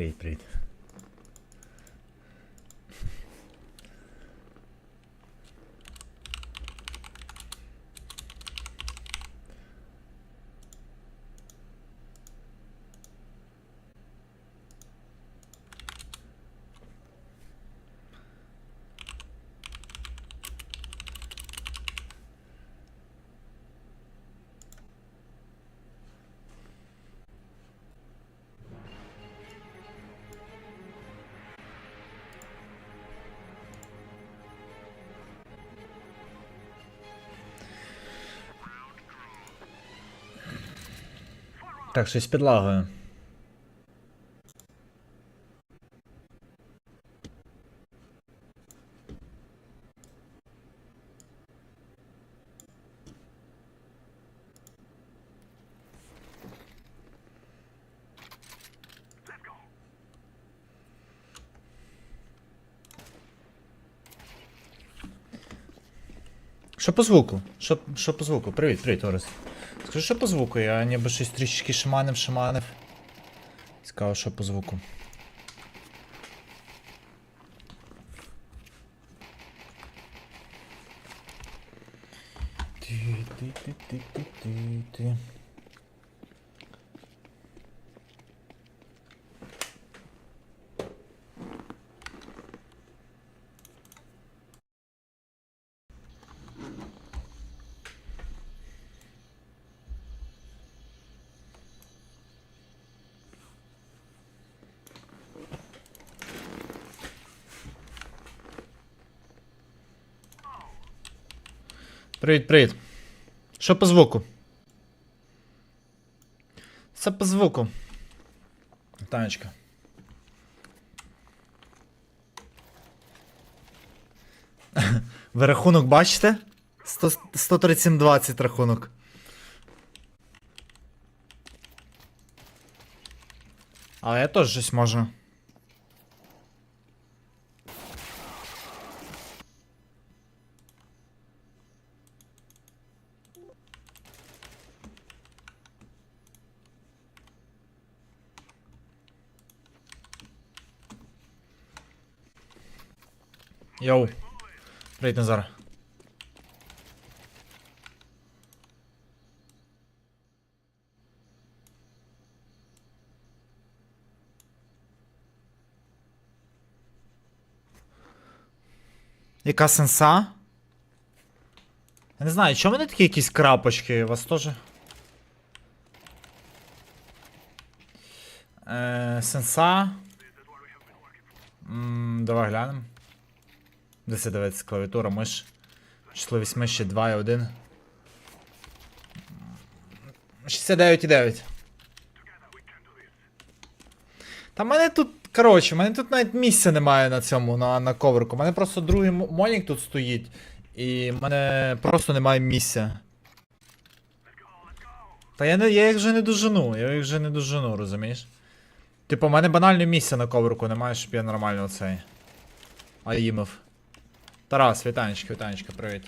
Привіт, привіт. Так, щось підлагою. Що по звуку? Що, що по звуку? Привіт, привіт, Орес. Скажи, що по звуку? Я ніби щось трішечки шаманив, шаманив. Цікаво, що по звуку. Ти-ти-ти-ти-ти-ти. Привіт, привіт. Що по звуку? Це по звуку. Танечка. Ви рахунок бачите? 100 137.20 рахунок. Але я теж щось можу. Йоу. Привіт, Назар. Яка сенса? Я не знаю, чому вони такі якісь крапочки? У вас теж? Е, сенса. Давай глянемо. Де це дивиться клавіатура, миш. Числовість миші 2 і 1. 69,9. Та мене тут, коротше, мене тут навіть місця немає на цьому, на, на коверку. У мене просто другий монік тут стоїть. І в мене просто немає місця. Та я, не, я їх вже не дожену, я їх вже не дожену, розумієш? Типу, в мене банально місця на коверку немає, щоб я нормально цей. Аїмов. Тарас, вітанечки, вітанечки, привіт.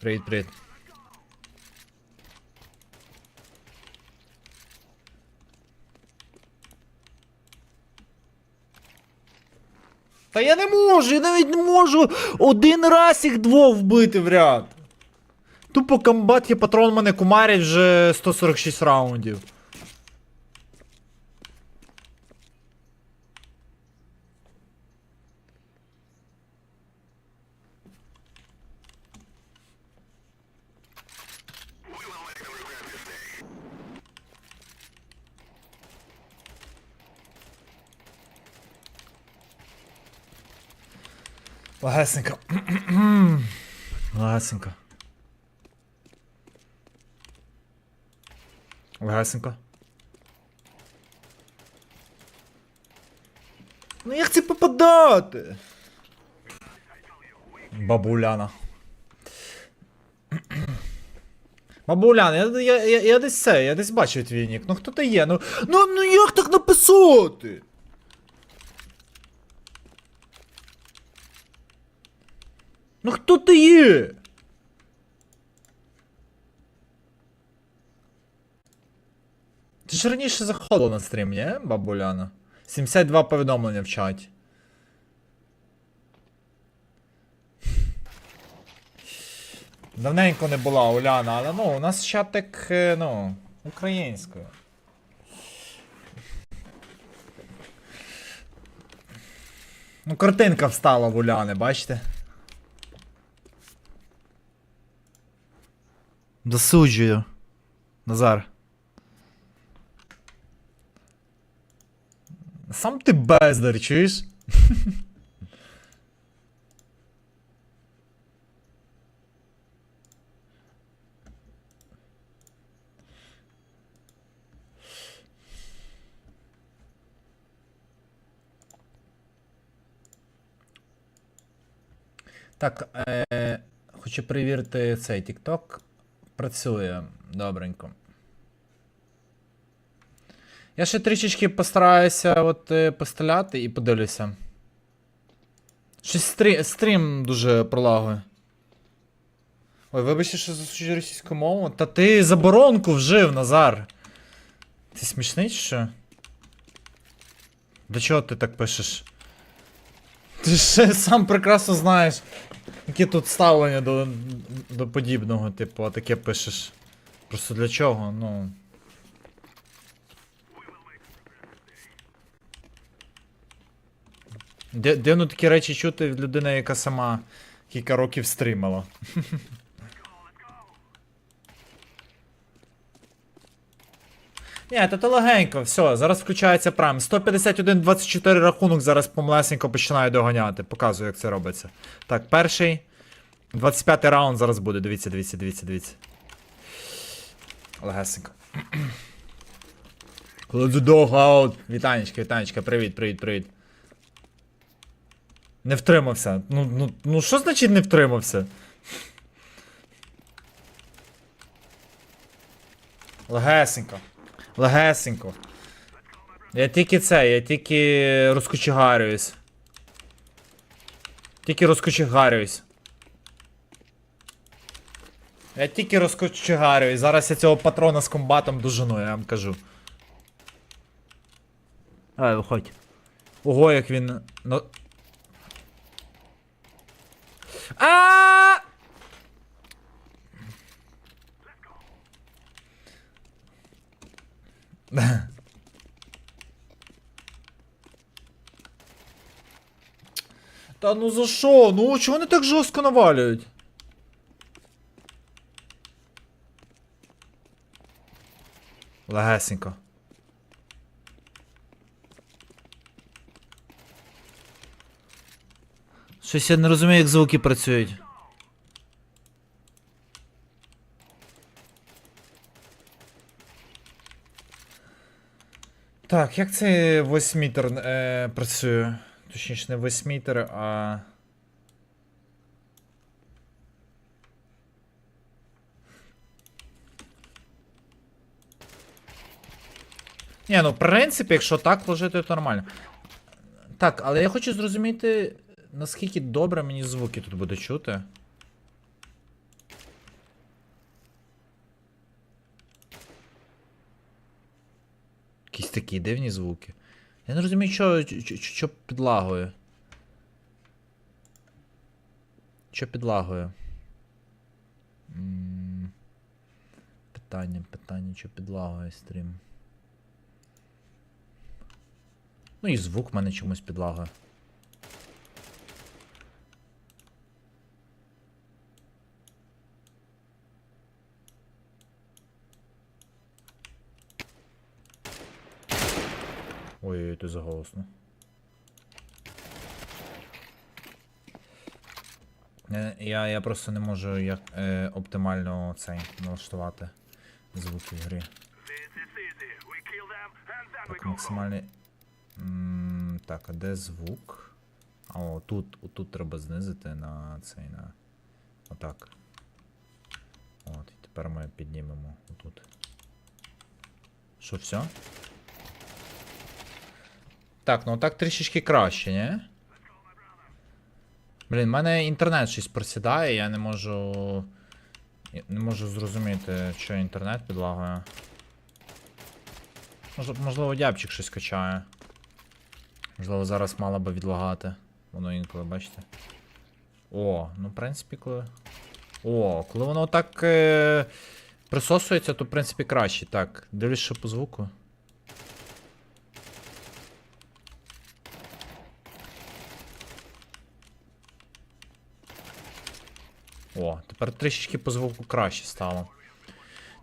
Привіт, привіт. Та я не можу, я навіть не можу один раз їх двох вбити в ряд. Тупо комбат є патрон мене кумарять вже 146 раундів. Легесенько. Легесенько. Легесенько. Ну як це попадати? Бабуляна. Бабуляна, я, я, я, я десь це, я десь бачив твій нік. Ну хто ти є? Ну, ну, ну як так написати? Ну хто ти є? Ти ж раніше заходила на стрім, ні, бабуляна? 72 повідомлення в чаті. Давненько не була Уляна, але ну, у нас чатик, е, ну, українською. Ну, картинка встала в Уляни, бачите? Досуджую. Назар. Сам ти бездар, чуєш? Так, е, хочу перевірити цей TikTok. Працює добренько. Я ще трішечки постараюся от е, постріляти і подивлюся. Щось стрі, стрім дуже пролагує. Ой, вибачте, що засуджую російську мову. Та ти заборонку вжив, Назар. Ти смішний чи що? Для чого ти так пишеш? Ти ще сам прекрасно знаєш, які тут ставлення до, до подібного, типу, а таке пишеш. Просто для чого? Ну. Дивно такі речі чути від людини, яка сама кілька років стримала. Ні, та то легенько, все, зараз включається прайм. 151-24 рахунок, зараз помлесенько починаю доганяти. Показую, як це робиться. Так, перший. 25 раунд зараз буде. Дивіться, дивіться, дивіться, дивіться. Легесенько. Let's dog out. Вітанечка, вітанечка, привіт, привіт, привіт. Не втримався. Ну, ну, ну що значить не втримався? Легесенько. Легесенько. Я тільки це, я тільки розкочегарююсь. Тільки розкочегарююсь. Я тільки розкочегарююсь. Зараз я цього патрона з комбатом дожену, я вам кажу. Давай, виходь. Ого, як він. Ну... А! Та ну за що? Ну чого вони так жорстко навалюють? Легесенько. Щось я не розумію, як звуки працюють. Так, як цей восьмітер е, працює? Точніше, не восьмітер, а. Ні, ну в принципі, якщо так вложити, то нормально. Так, але я хочу зрозуміти, наскільки добре мені звуки тут буде чути. Якісь такі дивні звуки. Я не розумію, що, що, підлагою. Що підлагою? Питання, питання, що підлагою стрім. Ну і звук в мене чомусь підлагає. Ой, ти заголосно. Е, Я, я просто не можу як е, оптимально цей налаштувати звуки в грі. Так, максимальний. М, Так, а де звук? А о, тут, отут треба знизити на цей на. Отак. От, і тепер ми піднімемо отут. Що, все? Так, ну так трішечки краще, ні? Блін, в мене інтернет щось просідає, я не можу. Не можу зрозуміти, що інтернет підлагає. Можливо, дябчик щось качає. Можливо, зараз мало би відлагати. Воно інколи, бачите. О, ну, в принципі, коли. О, коли воно так е... присосується, то в принципі краще. Так, дивлюсь, що по звуку. О, тепер трішечки по звуку краще стало.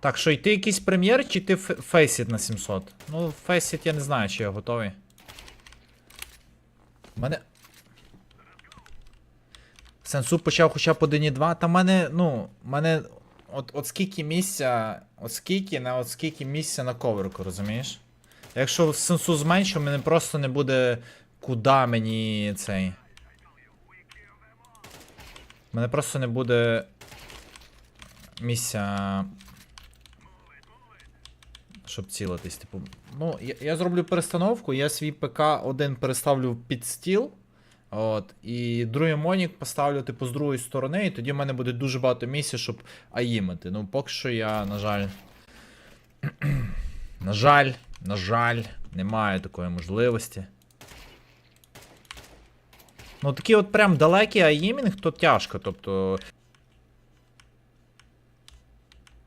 Так, що, йти якийсь прем'єр, чи ти фейсіт на 700? Ну, фейсіт я не знаю, чи я готовий. У мене. Сенсу почав хоча б 1.2. Та в мене, ну, в мене. От, от скільки місця. От скільки на от скільки місця на коверку, розумієш? Якщо сенсу зменшу, мене просто не буде. Куда мені цей. Мене просто не буде. Місця. Щоб цілитись, типу. Ну, я, я зроблю перестановку, я свій ПК один переставлю під стіл. От, і другий монік поставлю, типу, з другої сторони, і тоді в мене буде дуже багато місця, щоб аїмити. Ну, поки що я, на жаль. на жаль, на жаль, немає такої можливості. Ну, такі от прям далекі аїмінг, то тяжко, тобто.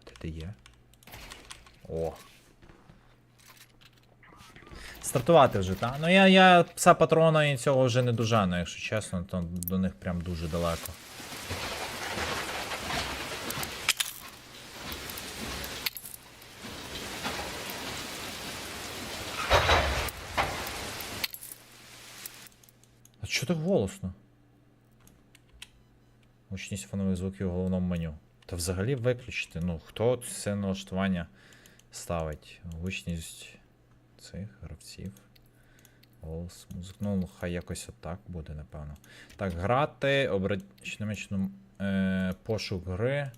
Де ти є? О. Стартувати вже, так? Ну я, я пса патрона і цього вже не дожану, якщо чесно, то до них прям дуже далеко. А чого так голосно? Гучність фонових звуків у головному меню. Та взагалі виключити. Ну, хто це налаштування ставить? Гучність цих гравців. Голос, музик. Ну, хай якось отак буде, напевно. Так, грати, обрати е, пошук гри.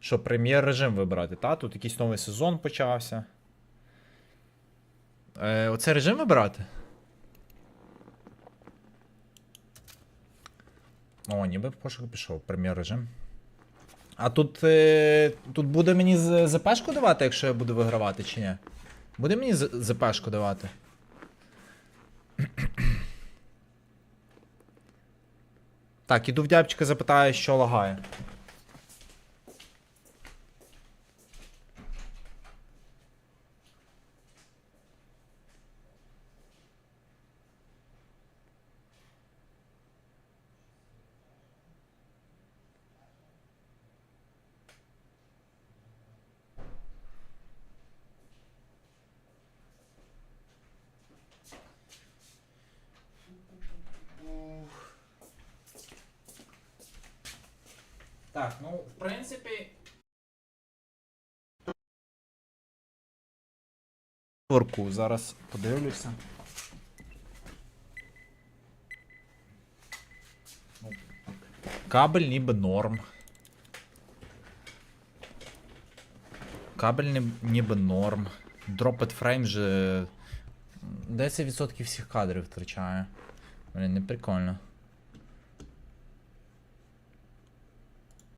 Що, прем'єр режим вибирати, та? Тут якийсь новий сезон почався. Е, оце режим вибирати? О, ніби пошук пішов, прем'єр режим. А тут. Е, тут буде мені ЗПшку давати, якщо я буду вигравати, чи ні? Буде мені ЗПшку давати? Так, іду в дябчика запитаю, що лагає. Так, ну, в принципі. Зараз подивлюся. Ну, Кабель ніби норм. Кабель ні- ніби норм. Дропет фрейм же 10% всіх кадрів втрачає. Блін, не прикольно.